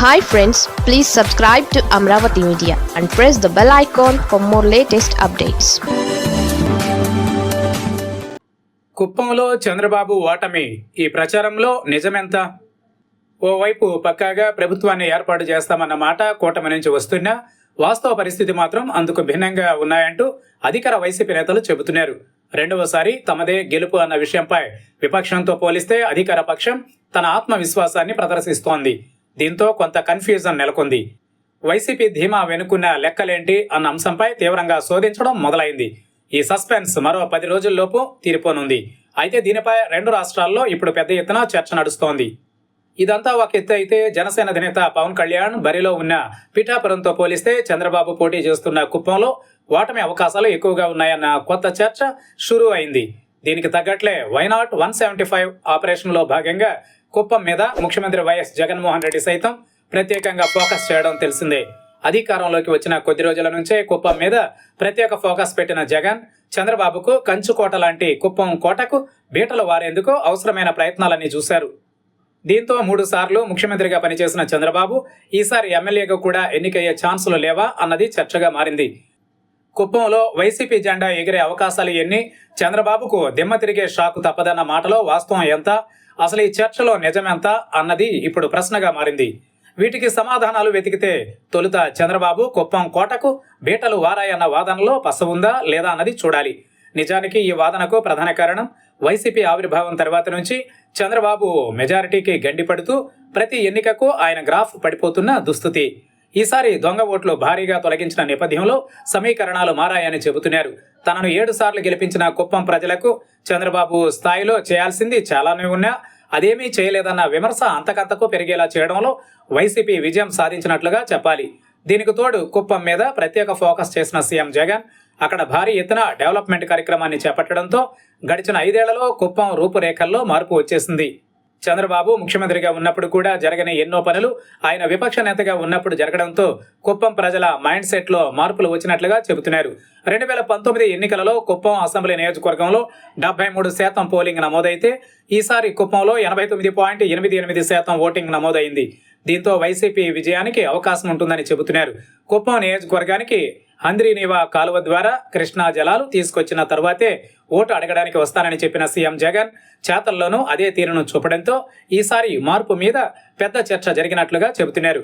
Hi friends please subscribe to Amaravati media and press the bell icon for more latest updates కుప్పంలో చంద్రబాబు ఓటమి ఈ ప్రచారంలో నిజమెంత? ఓవైపు పక్కాగా ప్రభుత్వాన్ని ఏర్పాటు చేస్తామన్న మాట కూటమి నుంచి వస్తున్నా వాస్తవ పరిస్థితి మాత్రం అందుకు భిన్నంగా ఉన్నాయంటూ అధికార వైసీపీ నేతలు చెబుతున్నారు. రెండవసారి తమదే గెలుపు అన్న విషయంపై విపక్షంతో పోలిస్తే అధికార పక్షం తన ఆత్మవిశ్వాసాన్ని ప్రదర్శిస్తోంది. దీంతో కొంత కన్ఫ్యూజన్ నెలకొంది. వైసీపీ ధీమా వెనుకున్న లెక్కలేంటి అన్న అంశంపై తీవ్రంగా శోధించడం మొదలైంది. ఈ సస్పెన్స్ మరో పది రోజుల్లోపు తీరిపోనుంది. అయితే దీనిపై రెండు రాష్ట్రాల్లో ఇప్పుడు పెద్ద ఎత్తున చర్చ నడుస్తోంది. ఇదంతా ఒక ఎత్తు అయితే జనసేన అధినేత పవన్ కళ్యాణ్ బరిలో ఉన్న పిఠాపురంతో పోలిస్తే చంద్రబాబు పోటీ చేస్తున్న కుప్పంలో ఓటమి అవకాశాలు ఎక్కువగా ఉన్నాయన్న కొత్త చర్చ షురూ అయింది. దీనికి తగ్గట్లే why not one seventy five ఆపరేషన్లో భాగంగా కుప్పం మీద ముఖ్యమంత్రి వైఎస్ జగన్మోహన్ రెడ్డి సైతం ప్రత్యేకంగా ఫోకస్ చేయడం తెలిసిందే. అధికారంలోకి వచ్చిన కొద్ది రోజుల నుంచే కుప్పం మీద ప్రత్యేక ఫోకస్ పెట్టిన జగన్ చంద్రబాబుకు కంచుకోట లాంటి కుప్పం కోటకు బీటలు వారేందుకు అవసరమైన ప్రయత్నాలన్నీ చూశారు. దీంతో మూడు సార్లు ముఖ్యమంత్రిగా పనిచేసిన చంద్రబాబు ఈసారి ఎమ్మెల్యేగా కూడా ఎన్నికయ్యే ఛాన్సులు లేవా అన్నది చర్చగా మారింది. కుప్పంలో వైసీపీ జెండా ఎగిరే అవకాశాలు ఎన్ని? చంద్రబాబుకు దిమ్మ తిరిగే షాక్ తప్పదన్న మాటలో వాస్తవం ఎంత? అసలు ఈ చర్చలో నిజమెంత? అన్నది ఇప్పుడు ప్రశ్నగా మారింది. వీటికి సమాధానాలు వెతికితే తొలుత చంద్రబాబు కుప్పం కోటకు బీటలు వారాయన్న వాదనలో పసవుందా ఉందా లేదా అన్నది చూడాలి. నిజానికి ఈ వాదనకు ప్రధాన కారణం వైసీపీ ఆవిర్భావం తర్వాత నుంచి చంద్రబాబు మెజారిటీకి గండిపడుతూ ప్రతి ఎన్నికకు ఆయన గ్రాఫ్ పడిపోతున్న దుస్థితి. ఈసారి దొంగ ఓట్లు భారీగా తొలగించిన నేపథ్యంలో సమీకరణాలు మారాయని చెబుతున్నారు. తనను ఏడు సార్లు గెలిపించిన కుప్పం ప్రజలకు చంద్రబాబు స్థాయిలో చేయాల్సింది చాలానే ఉన్నా అదేమీ చేయలేదన్న విమర్శ అంతకంతకు పెరిగేలా చేయడంలో వైసీపీ విజయం సాధించినట్లుగా చెప్పాలి. దీనికి తోడు కుప్పం మీద ప్రత్యేక ఫోకస్ చేసిన సీఎం జగన్ అక్కడ భారీ ఎత్తున డెవలప్మెంట్ కార్యక్రమాన్ని చేపట్టడంతో గడిచిన ఐదేళ్ళలో కుప్పం రూపురేఖల్లో మార్పు వచ్చేసింది. చంద్రబాబు ముఖ్యమంత్రిగా ఉన్నప్పుడు కూడా జరగని ఎన్నో పనులు ఆయన విపక్ష నేతగా ఉన్నప్పుడు జరగడంతో కుప్పం ప్రజల మైండ్ సెట్లో మార్పులు వచ్చినట్లుగా చెబుతున్నారు. రెండు వేల పంతొమ్మిది ఎన్నికలలో కుప్పం అసెంబ్లీ నియోజకవర్గంలో డెబ్బై మూడు శాతం పోలింగ్ నమోదైతే ఈసారి కుప్పంలో ఎనభై తొమ్మిది పాయింట్ ఎనిమిది ఎనిమిది శాతం ఓటింగ్ నమోదైంది. దీంతో వైసీపీ విజయానికి అవకాశం ఉంటుందని చెబుతున్నారు. కుప్పం నియోజకవర్గానికి హంద్రీనీవా కాలువ ద్వారా కృష్ణా జలాలు తీసుకొచ్చిన తర్వాతే ఓటు అడగడానికి వస్తానని చెప్పిన సీఎం జగన్ చేతల్లోనూ అదే తీరును చూపడంతో ఈసారి మార్పు మీద పెద్ద చర్చ జరిగినట్లుగా చెబుతున్నారు.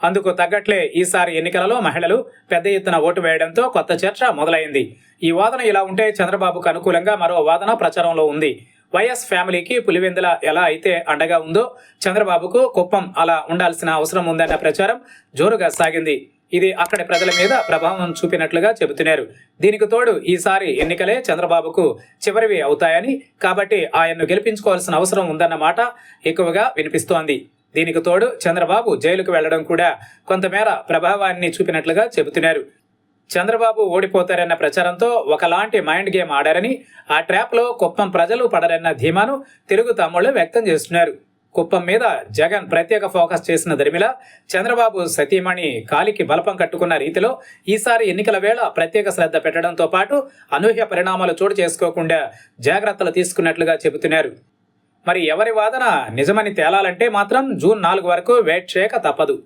అందుకు తగ్గట్లే ఈసారి ఎన్నికలలో మహిళలు పెద్ద ఎత్తున ఓటు వేయడంతో కొత్త చర్చ మొదలైంది. ఈ వాదన ఇలా ఉంటే చంద్రబాబుకు అనుకూలంగా మరో వాదన ప్రచారంలో ఉంది. వైఎస్ ఫ్యామిలీకి పులివెందుల ఎలా అయితే అండగా ఉందో చంద్రబాబుకు కుప్పం అలా ఉండాల్సిన అవసరం ఉందన్న ప్రచారం జోరుగా సాగింది. ఇది అక్కడి ప్రజల మీద ప్రభావం చూపినట్లుగా చెబుతున్నారు. దీనికి తోడు ఈసారి ఎన్నికలే చంద్రబాబుకు చివరివి అవుతాయని కాబట్టి ఆయన్ను గెలిపించుకోవాల్సిన అవసరం ఉందన్నమాట ఎక్కువగా వినిపిస్తోంది. దీనికి తోడు చంద్రబాబు జైలుకు వెళ్ళడం కూడా కొంతమేర ప్రభావాన్ని చూపినట్లుగా చెబుతున్నారు. చంద్రబాబు ఓడిపోతారన్న ప్రచారంతో ఒకలాంటి మైండ్ గేమ్ ఆడారని ఆ ట్రాప్లో కుప్పం ప్రజలు పడరన్న ధీమాను తెలుగు తమ్ముళ్ళు వ్యక్తం చేస్తున్నారు. కుప్పం మీద జగన్ ప్రత్యేక ఫోకస్ చేసిన దరిమిల చంద్రబాబు సతీమణి కాలికి బలపం కట్టుకున్న రీతిలో ఈసారి ఎన్నికల వేళ ప్రత్యేక శ్రద్ధ పెట్టడంతో పాటు అనూహ్య పరిణామాలు చోటు చేసుకోకుండా జాగ్రత్తలు తీసుకున్నట్లుగా చెబుతున్నారు. మరి ఎవరి వాదన నిజమని తేలాలంటే మాత్రం జూన్ నాలుగు వరకు వెయిట్ చేయక తప్పదు.